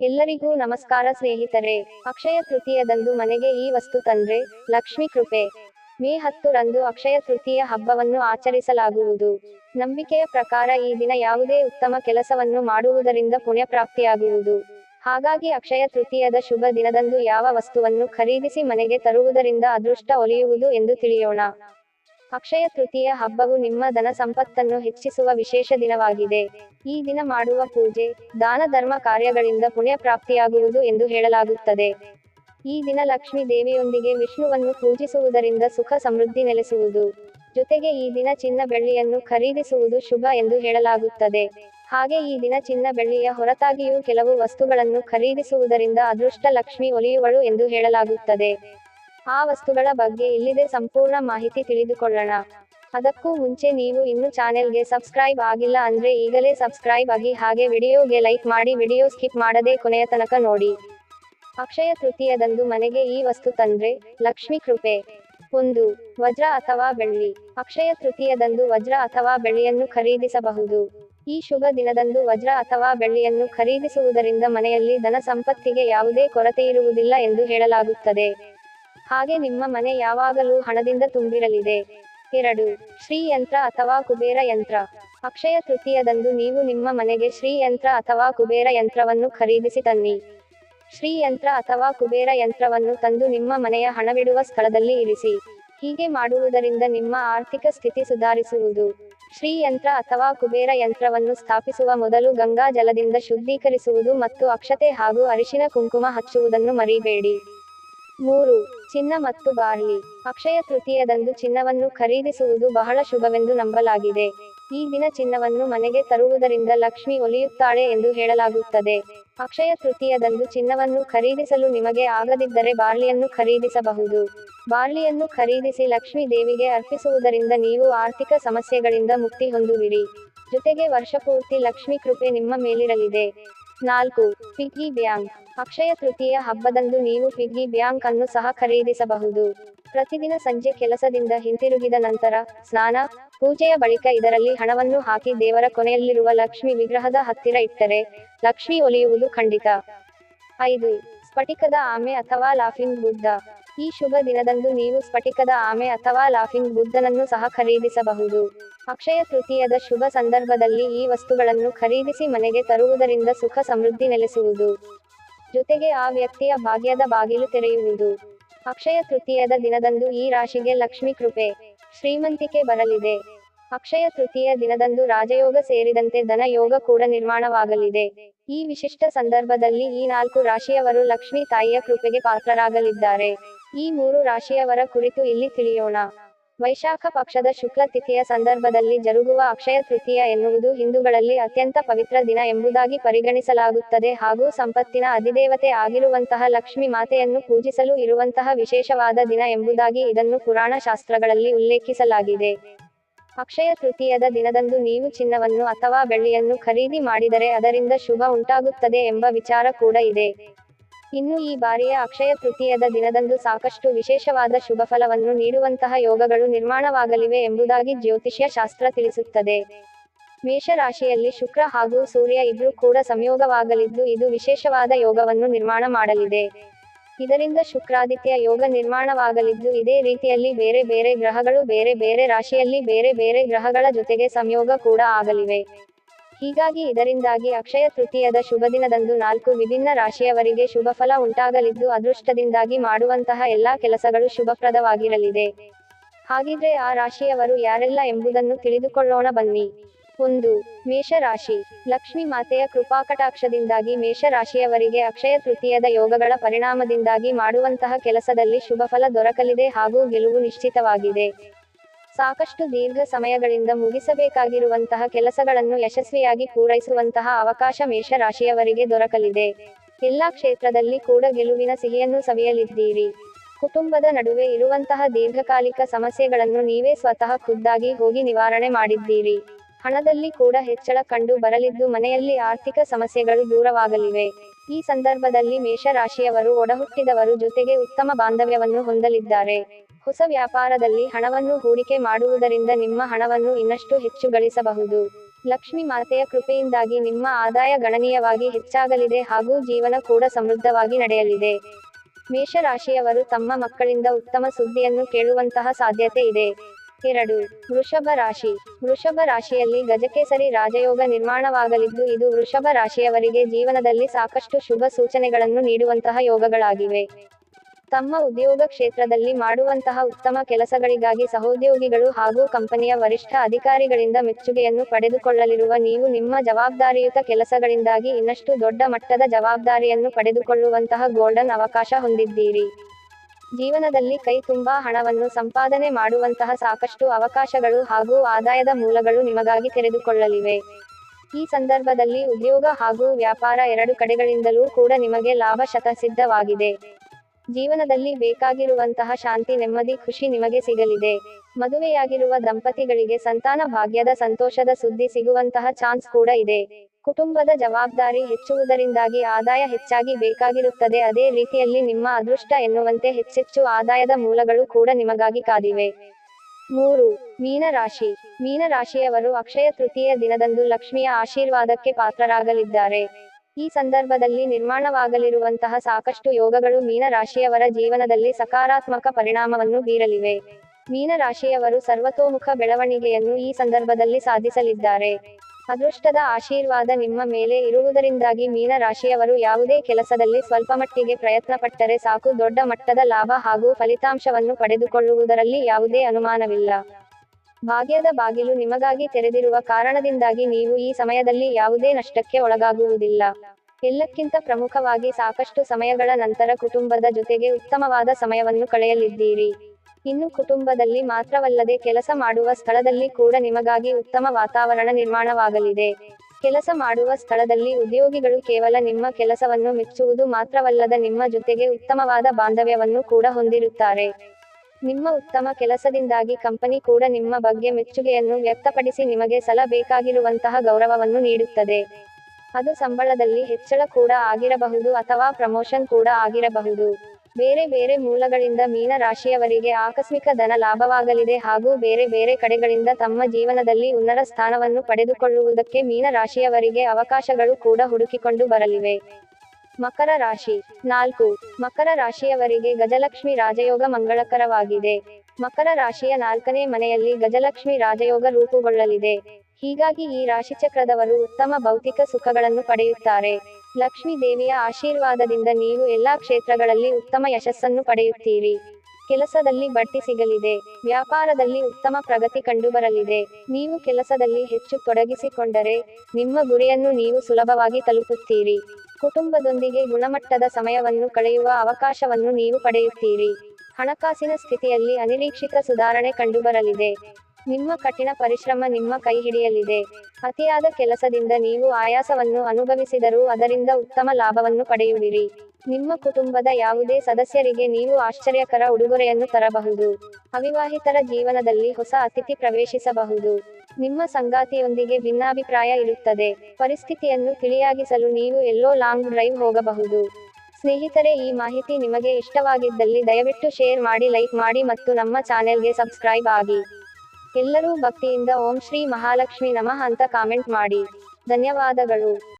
ಎಲ್ಲರಿಗೂ ನಮಸ್ಕಾರ ಸ್ನೇಹಿತರೆ. ಅಕ್ಷಯ ತೃತೀಯದಂದು ಮನೆಗೆ ಈ ವಸ್ತು ತಂದ್ರೆ ಲಕ್ಷ್ಮಿ ಕೃಪೆ. ಮೇ ಹತ್ತು ರಂದು ಅಕ್ಷಯ ತೃತೀಯ ಹಬ್ಬವನ್ನು ಆಚರಿಸಲಾಗುವುದು. ನಂಬಿಕೆಯ ಪ್ರಕಾರ ಈ ದಿನ ಯಾವುದೇ ಉತ್ತಮ ಕೆಲಸವನ್ನು ಮಾಡುವುದರಿಂದ ಪುಣ್ಯ ಪ್ರಾಪ್ತಿಯಾಗುವುದು ಹಾಗಾಗಿ ಅಕ್ಷಯ ತೃತೀಯದ ಶುಭ ದಿನದಂದು ಯಾವ ವಸ್ತುವನ್ನು ಖರೀದಿಸಿ ಮನೆಗೆ ತರುವುದರಿಂದ ಅದೃಷ್ಟ ಒಲಿಯುವುದು ಎಂದು ತಿಳಿಯೋಣ. ಅಕ್ಷಯ ತೃತೀಯ ಹಬ್ಬವು ನಿಮ್ಮ ಧನ ಸಂಪತ್ತನ್ನು ಹೆಚ್ಚಿಸುವ ವಿಶೇಷ ದಿನವಾಗಿದೆ. ಈ ದಿನ ಮಾಡುವ ಪೂಜೆ, ದಾನ ಧರ್ಮ ಕಾರ್ಯಗಳಿಂದ ಪುಣ್ಯ ಪ್ರಾಪ್ತಿಯಾಗುವುದು ಎಂದು ಹೇಳಲಾಗುತ್ತದೆ. ಈ ದಿನ ಲಕ್ಷ್ಮಿ ದೇವಿಯೊಂದಿಗೆ ವಿಷ್ಣುವನ್ನು ಪೂಜಿಸುವುದರಿಂದ ಸುಖ ಸಮೃದ್ಧಿ ನೆಲೆಸುವುದು. ಜೊತೆಗೆ ಈ ದಿನ ಚಿನ್ನ ಬೆಳ್ಳಿಯನ್ನು ಖರೀದಿಸುವುದು ಶುಭ ಎಂದು ಹೇಳಲಾಗುತ್ತದೆ. ಹಾಗೆ ಈ ದಿನ ಚಿನ್ನ ಬೆಳ್ಳಿಯ ಹೊರತಾಗಿಯೂ ಕೆಲವು ವಸ್ತುಗಳನ್ನು ಖರೀದಿಸುವುದರಿಂದ ಅದೃಷ್ಟ ಲಕ್ಷ್ಮಿ ಒಲಿಯುವಳು ಎಂದು ಹೇಳಲಾಗುತ್ತದೆ. ಆ ವಸ್ತುಗಳ ಬಗ್ಗೆ ಇಲ್ಲಿದೆ ಸಂಪೂರ್ಣ ಮಾಹಿತಿ ತಿಳಿದುಕೊಳ್ಳೋಣ. ಅದಕ್ಕೂ ಮುಂಚೆ ನೀವು ಇನ್ನು ಚಾನೆಲ್ಗೆ ಸಬ್ಸ್ಕ್ರೈಬ್ ಆಗಿಲ್ಲ ಅಂದ್ರೆ ಈಗಲೇ ಸಬ್ಸ್ಕ್ರೈಬ್ ಆಗಿ ಹಾಗೆ ವಿಡಿಯೋಗೆ ಲೈಕ್ ಮಾಡಿ ವಿಡಿಯೋ ಸ್ಕಿಪ್ ಮಾಡದೆ ಕೊನೆಯ ತನಕ ನೋಡಿ. ಅಕ್ಷಯ ತೃತೀಯದಂದು ಮನೆಗೆ ಈ ವಸ್ತು ತಂದ್ರೆ ಲಕ್ಷ್ಮಿ ಕೃಪೆ. ಒಂದು, ವಜ್ರ ಅಥವಾ ಬೆಳ್ಳಿ. ಅಕ್ಷಯ ತೃತೀಯದಂದು ವಜ್ರ ಅಥವಾ ಬೆಳ್ಳಿಯನ್ನು ಖರೀದಿಸಬಹುದು. ಈ ಶುಭ ದಿನದಂದು ವಜ್ರ ಅಥವಾ ಬೆಳ್ಳಿಯನ್ನು ಖರೀದಿಸುವುದರಿಂದ ಮನೆಯಲ್ಲಿ ಧನ ಸಂಪತ್ತಿಗೆ ಯಾವುದೇ ಕೊರತೆ ಇರುವುದಿಲ್ಲ ಎಂದು ಹೇಳಲಾಗುತ್ತದೆ. ಹಾಗೆ ನಿಮ್ಮ ಮನೆ ಯಾವಾಗಲೂ ಹಣದಿಂದ ತುಂಬಿರಲಿದೆ. ಎರಡು ಶ್ರೀ ಯಂತ್ರ ಅಥವಾ ಕುಬೇರ ಯಂತ್ರ. ಅಕ್ಷಯ ತೃತೀಯದಂದು ನೀವು ನಿಮ್ಮ ಮನೆಗೆ ಶ್ರೀ ಯಂತ್ರ ಅಥವಾ ಕುಬೇರ ಯಂತ್ರವನ್ನು ಖರೀದಿಸಿ ತನ್ನಿ. ಶ್ರೀ ಯಂತ್ರ ಅಥವಾ ಕುಬೇರ ಯಂತ್ರವನ್ನು ತಂದು ನಿಮ್ಮ ಮನೆಯ ಹಣವಿಡುವ ಸ್ಥಳದಲ್ಲಿ ಇರಿಸಿ. ಹೀಗೆ ಮಾಡುವುದರಿಂದ ನಿಮ್ಮ ಆರ್ಥಿಕ ಸ್ಥಿತಿ ಸುಧಾರಿಸುವುದು. ಶ್ರೀ ಯಂತ್ರ ಅಥವಾ ಕುಬೇರ ಯಂತ್ರವನ್ನು ಸ್ಥಾಪಿಸುವ ಮೊದಲು ಗಂಗಾ ಜಲದಿಂದ ಶುದ್ಧೀಕರಿಸುವುದು ಮತ್ತು ಅಕ್ಷತೆ ಹಾಗೂ ಅರಿಶಿನ ಕುಂಕುಮ ಹಚ್ಚುವುದನ್ನು ಮರಿಬೇಡಿ. ಮೂರು, ಚಿನ್ನ ಮತ್ತು ಬಾರ್ಲಿ ಅಕ್ಷಯ ತೃತೀಯದಂದು ಚಿನ್ನವನ್ನು ಖರೀದಿಸುವುದು ಬಹಳ ಶುಭವೆಂದು ನಂಬಲಾಗಿದೆ. ಈ ದಿನ ಚಿನ್ನವನ್ನು ಮನೆಗೆ ತರುವುದರಿಂದ ಲಕ್ಷ್ಮಿ ಒಲಿಯುತ್ತಾಳೆ ಎಂದು ಹೇಳಲಾಗುತ್ತದೆ. ಅಕ್ಷಯ ತೃತೀಯದಂದು ಚಿನ್ನವನ್ನು ಖರೀದಿಸಲು ನಿಮಗೆ ಆಗದಿದ್ದರೆ ಬಾರ್ಲಿಯನ್ನು ಖರೀದಿಸಬಹುದು. ಬಾರ್ಲಿಯನ್ನು ಖರೀದಿಸಿ ಲಕ್ಷ್ಮೀ ದೇವಿಗೆ ಅರ್ಪಿಸುವುದರಿಂದ ನೀವು ಆರ್ಥಿಕ ಸಮಸ್ಯೆಗಳಿಂದ ಮುಕ್ತಿ ಹೊಂದುವಿರಿ. ಜೊತೆಗೆ ವರ್ಷಪೂರ್ತಿ ಲಕ್ಷ್ಮಿ ಕೃಪೆ ನಿಮ್ಮ ಮೇಲಿರಲಿದೆ. ನಾಲ್ಕು ಪಿಗ್ಗಿ ಬ್ಯಾಂಕ್ ಅಕ್ಷಯ ತೃತೀಯ ಹಬ್ಬದಂದು ನೀವು ಪಿಗ್ಗಿ ಬ್ಯಾಂಕ್ ಅನ್ನು ಸಹ ಖರೀದಿಸಬಹುದು. ಪ್ರತಿದಿನ ಸಂಜೆ ಕೆಲಸದಿಂದ ಹಿಂತಿರುಗಿದ ನಂತರ ಸ್ನಾನ, ಪೂಜೆಯ ಬಳಿಕ ಇದರಲ್ಲಿ ಹಣವನ್ನು ಹಾಕಿ ದೇವರ ಕೊನೆಯಲ್ಲಿರುವ ಲಕ್ಷ್ಮಿ ವಿಗ್ರಹದ ಹತ್ತಿರ ಇಟ್ಟರೆ ಲಕ್ಷ್ಮಿ ಒಲಿಯುವುದು ಖಂಡಿತ. ಐದು, ಸ್ಫಟಿಕದ ಆಮೆ ಅಥವಾ ಲಾಫಿಂಗ್ ಬುದ್ಧ. ಈ ಶುಭ ದಿನದಂದು ನೀವು ಸ್ಫಟಿಕದ ಆಮೆ ಅಥವಾ ಲಾಫಿಂಗ್ ಬುದ್ಧನನ್ನು ಸಹ ಖರೀದಿಸಬಹುದು. ಅಕ್ಷಯ ತೃತೀಯದ ಶುಭ ಸಂದರ್ಭದಲ್ಲಿ ಈ ವಸ್ತುಗಳನ್ನು ಖರೀದಿಸಿ ಮನೆಗೆ ತರುವುದರಿಂದ ಸುಖ ಸಮೃದ್ಧಿ ನೆಲೆಸುವುದು. ಜೊತೆಗೆ ಆ ವ್ಯಕ್ತಿಯ ಭಾಗ್ಯದ ಬಾಗಿಲು ತೆರೆಯುವುದು. ಅಕ್ಷಯ ತೃತೀಯದ ದಿನದಂದು ಈ ರಾಶಿಗೆ ಲಕ್ಷ್ಮಿ ಕೃಪೆ, ಶ್ರೀಮಂತಿಕೆ ಬರಲಿದೆ. ಅಕ್ಷಯ ತೃತೀಯ ದಿನದಂದು ರಾಜಯೋಗ ಸೇರಿದಂತೆ ಧನ ಯೋಗ ಕೂಡ ನಿರ್ಮಾಣವಾಗಲಿದೆ. ಈ ವಿಶಿಷ್ಟ ಸಂದರ್ಭದಲ್ಲಿ ಈ ನಾಲ್ಕು ರಾಶಿಯವರು ಲಕ್ಷ್ಮೀ ತಾಯಿಯ ಕೃಪೆಗೆ ಪಾತ್ರರಾಗಲಿದ್ದಾರೆ. ಈ ಮೂರು ರಾಶಿಯವರ ಕುರಿತು ಇಲ್ಲಿ ತಿಳಿಯೋಣ. ವೈಶಾಖ ಪಕ್ಷದ ಶುಕ್ಲ ತಿಥಿಯ ಸಂದರ್ಭದಲ್ಲಿ ಜರುಗುವ ಅಕ್ಷಯ ತೃತೀಯ ಎನ್ನುವುದು ಹಿಂದೂಗಳಲ್ಲಿ ಅತ್ಯಂತ ಪವಿತ್ರ ದಿನ ಎಂಬುದಾಗಿ ಪರಿಗಣಿಸಲಾಗುತ್ತದೆ ಹಾಗೂ ಸಂಪತ್ತಿನ ಅಧಿದೇವತೆ ಆಗಿರುವಂತಹ ಲಕ್ಷ್ಮಿ ಮಾತೆಯನ್ನು ಪೂಜಿಸಲು ಇರುವಂತಹ ವಿಶೇಷವಾದ ದಿನ ಎಂಬುದಾಗಿ ಇದನ್ನು ಪುರಾಣ ಶಾಸ್ತ್ರಗಳಲ್ಲಿ ಉಲ್ಲೇಖಿಸಲಾಗಿದೆ. ಅಕ್ಷಯ ತೃತೀಯದ ದಿನದಂದು ನೀವು ಚಿನ್ನವನ್ನು ಅಥವಾ ಬೆಳ್ಳಿಯನ್ನು ಖರೀದಿ ಮಾಡಿದರೆ ಅದರಿಂದ ಶುಭ ಉಂಟಾಗುತ್ತದೆ ಎಂಬ ವಿಚಾರ ಕೂಡ ಇದೆ. ಇನ್ನು ಈ ಬಾರಿಯ ಅಕ್ಷಯ ತೃತೀಯದ ದಿನದಂದು ಸಾಕಷ್ಟು ವಿಶೇಷವಾದ ಶುಭಫಲವನ್ನು ನೀಡುವಂತಹ ಯೋಗಗಳು ನಿರ್ಮಾಣವಾಗಲಿವೆ ಎಂಬುದಾಗಿ ಜ್ಯೋತಿಷ್ಯ ಶಾಸ್ತ್ರ ತಿಳಿಸುತ್ತದೆ. ಮೇಷರಾಶಿಯಲ್ಲಿ ಶುಕ್ರ ಹಾಗೂ ಸೂರ್ಯ ಇಬ್ರು ಕೂಡ ಸಂಯೋಗವಾಗಲಿದ್ದು ಇದು ವಿಶೇಷವಾದ ಯೋಗವನ್ನು ನಿರ್ಮಾಣ ಮಾಡಲಿದೆ. ಇದರಿಂದ ಶುಕ್ರಾದಿತ್ಯ ಯೋಗ ನಿರ್ಮಾಣವಾಗಲಿದ್ದು ಇದೇ ರೀತಿಯಲ್ಲಿ ಬೇರೆ ಬೇರೆ ಗ್ರಹಗಳು ಬೇರೆ ಬೇರೆ ರಾಶಿಯಲ್ಲಿ ಬೇರೆ ಬೇರೆ ಗ್ರಹಗಳ ಜೊತೆಗೆ ಸಂಯೋಗ ಕೂಡ ಆಗಲಿವೆ. ಹೀಗಾಗಿ ಇದರಿಂದಾಗಿ ಅಕ್ಷಯ ತೃತೀಯದ ಶುಭ ದಿನದಂದು ನಾಲ್ಕು ವಿಭಿನ್ನ ರಾಶಿಯವರಿಗೆ ಶುಭ ಫಲ ಉಂಟಾಗಲಿದ್ದು ಅದೃಷ್ಟದಿಂದಾಗಿ ಮಾಡುವಂತಹ ಎಲ್ಲಾ ಕೆಲಸಗಳು ಶುಭಪ್ರದವಾಗಿರಲಿದೆ. ಹಾಗಿದ್ರೆ ಆ ರಾಶಿಯವರು ಯಾರೆಲ್ಲ ಎಂಬುದನ್ನು ತಿಳಿದುಕೊಳ್ಳೋಣ ಬನ್ನಿ. ಒಂದು, ಮೇಷರಾಶಿ. ಲಕ್ಷ್ಮಿ ಮಾತೆಯ ಕೃಪಾಕಟಾಕ್ಷದಿಂದಾಗಿ ಮೇಷರಾಶಿಯವರಿಗೆ ಅಕ್ಷಯ ತೃತೀಯದ ಯೋಗಗಳ ಪರಿಣಾಮದಿಂದಾಗಿ ಮಾಡುವಂತಹ ಕೆಲಸದಲ್ಲಿ ಶುಭಫಲ ದೊರಕಲಿದೆ ಹಾಗೂ ಗೆಲುವು ನಿಶ್ಚಿತವಾಗಿದೆ. ಸಾಕಷ್ಟು ದೀರ್ಘ ಸಮಯಗಳಿಂದ ಮುಗಿಸಬೇಕಾಗಿರುವಂತಹ ಕೆಲಸಗಳನ್ನು ಯಶಸ್ವಿಯಾಗಿ ಪೂರೈಸುವಂತಹ ಅವಕಾಶ ಮೇಷರಾಶಿಯವರಿಗೆ ದೊರಕಲಿದೆ. ಎಲ್ಲಾ ಕ್ಷೇತ್ರದಲ್ಲಿ ಕೂಡ ಗೆಲುವಿನ ಸಿಹಿಯನ್ನು ಸವಿಯಲಿದ್ದೀರಿ. ಕುಟುಂಬದ ನಡುವೆ ಇರುವಂತಹ ದೀರ್ಘಕಾಲಿಕ ಸಮಸ್ಯೆಗಳನ್ನು ನೀವೇ ಸ್ವತಃ ಖುದ್ದಾಗಿ ಹೋಗಿ ನಿವಾರಣೆ ಮಾಡಿದ್ದೀರಿ. ಹಣದಲ್ಲಿ ಕೂಡ ಹೆಚ್ಚಳ ಕಂಡು ಬರಲಿದ್ದು ಮನೆಯಲ್ಲಿ ಆರ್ಥಿಕ ಸಮಸ್ಯೆಗಳು ದೂರವಾಗಲಿವೆ. ಈ ಸಂದರ್ಭದಲ್ಲಿ ಮೇಷರಾಶಿಯವರು ಒಡಹುಟ್ಟಿದವರು ಜೊತೆಗೆ ಉತ್ತಮ ಬಾಂಧವ್ಯವನ್ನು ಹೊಂದಲಿದ್ದಾರೆ. ಹೊಸ ವ್ಯಾಪಾರದಲ್ಲಿ ಹಣವನ್ನು ಹೂಡಿಕೆ ಮಾಡುವುದರಿಂದ ನಿಮ್ಮ ಹಣವನ್ನು ಇನ್ನಷ್ಟು ಹೆಚ್ಚು ಗಳಿಸಬಹುದು ಲಕ್ಷ್ಮಿ ಮಾತೆಯ ಕೃಪೆಯಿಂದಾಗಿ ನಿಮ್ಮ ಆದಾಯ ಗಣನೀಯವಾಗಿ ಹೆಚ್ಚಾಗಲಿದೆ ಹಾಗೂ ಜೀವನ ಕೂಡ ಸಮೃದ್ಧವಾಗಿ ನಡೆಯಲಿದೆ. ಮೇಷರಾಶಿಯವರು ತಮ್ಮ ಮಕ್ಕಳಿಂದ ಉತ್ತಮ ಸುದ್ದಿಯನ್ನು ಕೇಳುವಂತಹ ಸಾಧ್ಯತೆ ಇದೆ. ಎರಡು, ವೃಷಭ ರಾಶಿ. ವೃಷಭ ರಾಶಿಯಲ್ಲಿ ಗಜಕೇಸರಿ ರಾಜಯೋಗ ನಿರ್ಮಾಣವಾಗಲಿದ್ದು, ಇದು ವೃಷಭ ರಾಶಿಯವರಿಗೆ ಜೀವನದಲ್ಲಿ ಸಾಕಷ್ಟು ಶುಭ ಸೂಚನೆಗಳನ್ನು ನೀಡುವಂತಹ ಯೋಗಗಳಾಗಿವೆ. ತಮ್ಮ ಉದ್ಯೋಗ ಕ್ಷೇತ್ರದಲ್ಲಿ ಮಾಡುವಂತಹ ಉತ್ತಮ ಕೆಲಸಗಳಿಗಾಗಿ ಸಹೋದ್ಯೋಗಿಗಳು ಹಾಗೂ ಕಂಪನಿಯ ವರಿಷ್ಠ ಅಧಿಕಾರಿಗಳಿಂದ ಮೆಚ್ಚುಗೆಯನ್ನು ಪಡೆದುಕೊಳ್ಳಲಿರುವ ನೀವು ನಿಮ್ಮ ಜವಾಬ್ದಾರಿಯುತ ಕೆಲಸಗಳಿಂದಾಗಿ ಇನ್ನಷ್ಟು ದೊಡ್ಡ ಮಟ್ಟದ ಜವಾಬ್ದಾರಿಯನ್ನು ಪಡೆದುಕೊಳ್ಳುವಂತಹ ಗೋಲ್ಡನ್ ಅವಕಾಶ ಹೊಂದಿದ್ದೀರಿ. ಜೀವನದಲ್ಲಿ ಕೈ ತುಂಬಾ ಹಣವನ್ನು ಸಂಪಾದನೆ ಮಾಡುವಂತಹ ಸಾಕಷ್ಟು ಅವಕಾಶಗಳು ಹಾಗೂ ಆದಾಯದ ಮೂಲಗಳು ನಿಮಗಾಗಿ ತೆರೆದುಕೊಳ್ಳಲಿವೆ. ಈ ಸಂದರ್ಭದಲ್ಲಿ ಉದ್ಯೋಗ ಹಾಗೂ ವ್ಯಾಪಾರ ಎರಡು ಕಡೆಗಳಿಂದಲೂ ಕೂಡ ನಿಮಗೆ ಲಾಭ ಶತಸಿದ್ಧವಾಗಿದೆ. ಜೀವನದಲ್ಲಿ ಬೇಕಾಗಿರುವಂತಹ ಶಾಂತಿ, ನೆಮ್ಮದಿ, ಖುಷಿ ನಿಮಗೆ ಸಿಗಲಿದೆ. ಮದುವೆಯಾಗಿರುವ ದಂಪತಿಗಳಿಗೆ ಸಂತಾನ, ಭಾಗ್ಯದ ಸಂತೋಷದ ಸುದ್ದಿ ಸಿಗುವಂತಹ ಚಾನ್ಸ್ ಕೂಡ ಇದೆ. ಕುಟುಂಬದ ಜವಾಬ್ದಾರಿ ಹೆಚ್ಚುವುದರಿಂದಾಗಿ ಆದಾಯ ಹೆಚ್ಚಾಗಿ ಬೇಕಾಗಿರುತ್ತದೆ. ಅದೇ ರೀತಿಯಲ್ಲಿ ನಿಮ್ಮ ಅದೃಷ್ಟ ಎನ್ನುವಂತೆ ಹೆಚ್ಚೆಚ್ಚು ಆದಾಯದ ಮೂಲಗಳು ಕೂಡ ನಿಮಗಾಗಿ ಕಾದಿವೆ. ಮೂರು, ಮೀನರಾಶಿ. ಮೀನರಾಶಿಯವರು ಅಕ್ಷಯ ತೃತೀಯ ದಿನದಂದು ಲಕ್ಷ್ಮಿಯ ಆಶೀರ್ವಾದಕ್ಕೆ ಪಾತ್ರರಾಗಲಿದ್ದಾರೆ. ಈ ಸಂದರ್ಭದಲ್ಲಿ ನಿರ್ಮಾಣವಾಗಲಿರುವಂತಹ ಸಾಕಷ್ಟು ಯೋಗಗಳು ಮೀನರಾಶಿಯವರ ಜೀವನದಲ್ಲಿ ಸಕಾರಾತ್ಮಕ ಪರಿಣಾಮವನ್ನು ಬೀರಲಿವೆ. ಮೀನರಾಶಿಯವರು ಸರ್ವತೋಮುಖ ಬೆಳವಣಿಗೆಯನ್ನು ಈ ಸಂದರ್ಭದಲ್ಲಿ ಸಾಧಿಸಲಿದ್ದಾರೆ. ಅದೃಷ್ಟದ ಆಶೀರ್ವಾದ ನಿಮ್ಮ ಮೇಲೆ ಇರುವುದರಿಂದಾಗಿ ಮೀನರಾಶಿಯವರು ಯಾವುದೇ ಕೆಲಸದಲ್ಲಿ ಸ್ವಲ್ಪಮಟ್ಟಿಗೆ ಪ್ರಯತ್ನ ಪಟ್ಟರೆ ಸಾಕು, ದೊಡ್ಡ ಮಟ್ಟದ ಲಾಭ ಹಾಗೂ ಫಲಿತಾಂಶವನ್ನು ಪಡೆದುಕೊಳ್ಳುವುದರಲ್ಲಿ ಯಾವುದೇ ಅನುಮಾನವಿಲ್ಲ. ಭಾಗ್ಯದ ಬಾಗಿಲು ನಿಮಗಾಗಿ ತೆರೆದಿರುವ ಕಾರಣದಿಂದಾಗಿ ನೀವು ಈ ಸಮಯದಲ್ಲಿ ಯಾವುದೇ ನಷ್ಟಕ್ಕೆ ಒಳಗಾಗುವುದಿಲ್ಲ. ಎಲ್ಲಕ್ಕಿಂತ ಪ್ರಮುಖವಾಗಿ ಸಾಕಷ್ಟು ಸಮಯಗಳ ನಂತರ ಕುಟುಂಬದ ಜೊತೆಗೆ ಉತ್ತಮವಾದ ಸಮಯವನ್ನು ಕಳೆಯಲಿದ್ದೀರಿ. ಇನ್ನು ಕುಟುಂಬದಲ್ಲಿ ಮಾತ್ರವಲ್ಲದೆ ಕೆಲಸ ಮಾಡುವ ಸ್ಥಳದಲ್ಲಿ ಕೂಡ ನಿಮಗಾಗಿ ಉತ್ತಮ ವಾತಾವರಣ ನಿರ್ಮಾಣವಾಗಲಿದೆ. ಕೆಲಸ ಮಾಡುವ ಸ್ಥಳದಲ್ಲಿ ಉದ್ಯೋಗಿಗಳು ಕೇವಲ ನಿಮ್ಮ ಕೆಲಸವನ್ನು ಮೆಚ್ಚುವುದು ಮಾತ್ರವಲ್ಲದ ನಿಮ್ಮ ಜೊತೆಗೆ ಉತ್ತಮವಾದ ಬಾಂಧವ್ಯವನ್ನು ಕೂಡ ಹೊಂದಿರುತ್ತಾರೆ. ನಿಮ್ಮ ಉತ್ತಮ ಕೆಲಸದಿಂದಾಗಿ ಕಂಪನಿ ಕೂಡ ನಿಮ್ಮ ಬಗ್ಗೆ ಮೆಚ್ಚುಗೆಯನ್ನು ವ್ಯಕ್ತಪಡಿಸಿ ನಿಮಗೆ ಸಲ ಬೇಕಾಗಿರುವಂತಹ ಗೌರವವನ್ನು ನೀಡುತ್ತದೆ. ಅದು ಸಂಬಳದಲ್ಲಿ ಹೆಚ್ಚಳ ಕೂಡ ಆಗಿರಬಹುದು ಅಥವಾ ಪ್ರಮೋಷನ್ ಕೂಡ ಆಗಿರಬಹುದು. ಬೇರೆ ಬೇರೆ ಮೂಲಗಳಿಂದ ಮೀನ ರಾಶಿಯವರಿಗೆ ಆಕಸ್ಮಿಕ ಧನ ಲಾಭವಾಗಲಿದೆ ಹಾಗೂ ಬೇರೆ ಬೇರೆ ಕಡೆಗಳಿಂದ ತಮ್ಮ ಜೀವನದಲ್ಲಿ ಉನ್ನತ ಸ್ಥಾನವನ್ನು ಪಡೆದುಕೊಳ್ಳುವುದಕ್ಕೆ ಮೀನ ರಾಶಿಯವರಿಗೆ ಅವಕಾಶಗಳು ಕೂಡ ಹುಡುಕಿಕೊಂಡು ಬರಲಿವೆ. ಮಕರ ರಾಶಿ ನಾಲ್ಕು. ಮಕರ ರಾಶಿಯವರಿಗೆ ಗಜಲಕ್ಷ್ಮಿ ರಾಜಯೋಗ ಮಂಗಳಕರವಾಗಿದೆ. ಮಕರ ರಾಶಿಯ ನಾಲ್ಕನೇ ಮನೆಯಲ್ಲಿ ಗಜಲಕ್ಷ್ಮಿ ರಾಜಯೋಗ ರೂಪುಗೊಳ್ಳಲಿದೆ. ಹೀಗಾಗಿ ಈ ರಾಶಿಚಕ್ರದವರು ಉತ್ತಮ ಭೌತಿಕ ಸುಖಗಳನ್ನು ಪಡೆಯುತ್ತಾರೆ. ಲಕ್ಷ್ಮೀ ದೇವಿಯ ಆಶೀರ್ವಾದದಿಂದ ನೀವು ಎಲ್ಲಾ ಕ್ಷೇತ್ರಗಳಲ್ಲಿ ಉತ್ತಮ ಯಶಸ್ಸನ್ನು ಪಡೆಯುತ್ತೀರಿ. ಕೆಲಸದಲ್ಲಿ ಬಡ್ತಿ ಸಿಗಲಿದೆ. ವ್ಯಾಪಾರದಲ್ಲಿ ಉತ್ತಮ ಪ್ರಗತಿ ಕಂಡುಬರಲಿದೆ. ನೀವು ಕೆಲಸದಲ್ಲಿ ಹೆಚ್ಚು ತೊಡಗಿಸಿಕೊಂಡರೆ ನಿಮ್ಮ ಗುರಿಯನ್ನು ನೀವು ಸುಲಭವಾಗಿ ತಲುಪುತ್ತೀರಿ. ಕುಟುಂಬದೊಂದಿಗೆ ಗುಣಮಟ್ಟದ ಸಮಯವನ್ನು ಕಳೆಯುವ ಅವಕಾಶವನ್ನು ನೀವು ಪಡೆಯುತ್ತೀರಿ. ಹಣಕಾಸಿನ ಸ್ಥಿತಿಯಲ್ಲಿ ಅನಿರೀಕ್ಷಿತ ಸುಧಾರಣೆ ಕಂಡುಬರಲಿದೆ. ನಿಮ್ಮ ಕಠಿಣ ಪರಿಶ್ರಮ ನಿಮ್ಮ ಕೈ ಹಿಡಿಯಲಿದೆ ಅತಿಯಾದ ಕೆಲಸದಿಂದ ನೀವು ಆಯಾಸವನ್ನು ಅನುಭವಿಸಿದರೂ ಅದರಿಂದ ಉತ್ತಮ ಲಾಭವನ್ನು ಪಡೆಯುವಿರಿ. ನಿಮ್ಮ ಕುಟುಂಬದ ಯಾವುದೇ ಸದಸ್ಯರಿಗೆ ನೀವು ಆಶ್ಚರ್ಯಕರ ಉಡುಗೊರೆಯನ್ನು ತರಬಹುದು. ಅವಿವಾಹಿತರ ಜೀವನದಲ್ಲಿ ಹೊಸ ಅತಿಥಿ ಪ್ರವೇಶಿಸಬಹುದು. ನಿಮ್ಮ ಸಂಗಾತಿಯೊಂದಿಗೆ ಭಿನ್ನಾಭಿಪ್ರಾಯ ಇರುತ್ತದೆ. ಪರಿಸ್ಥಿತಿಯನ್ನು ತಿಳಿಯಾಗಿಸಲು ನೀವು ಎಲ್ಲೋ ಲಾಂಗ್ ಡ್ರೈವ್ ಹೋಗಬಹುದು. ಸ್ನೇಹಿತರೆ, ಈ ಮಾಹಿತಿ ನಿಮಗೆ ಇಷ್ಟವಾಗಿದ್ದಲ್ಲಿ ದಯವಿಟ್ಟು ಶೇರ್ ಮಾಡಿ, ಲೈಕ್ ಮಾಡಿ ಮತ್ತು ನಮ್ಮ ಚಾನೆಲ್ಗೆ ಸಬ್ಸ್ಕ್ರೈಬ್ ಆಗಿ. ಎಲ್ಲರೂ ಭಕ್ತಿಯಿಂದ ಓಂ ಶ್ರೀ ಮಹಾಲಕ್ಷ್ಮಿ ನಮಃ ಅಂತ ಕಾಮೆಂಟ್ ಮಾಡಿ. ಧನ್ಯವಾದಗಳು.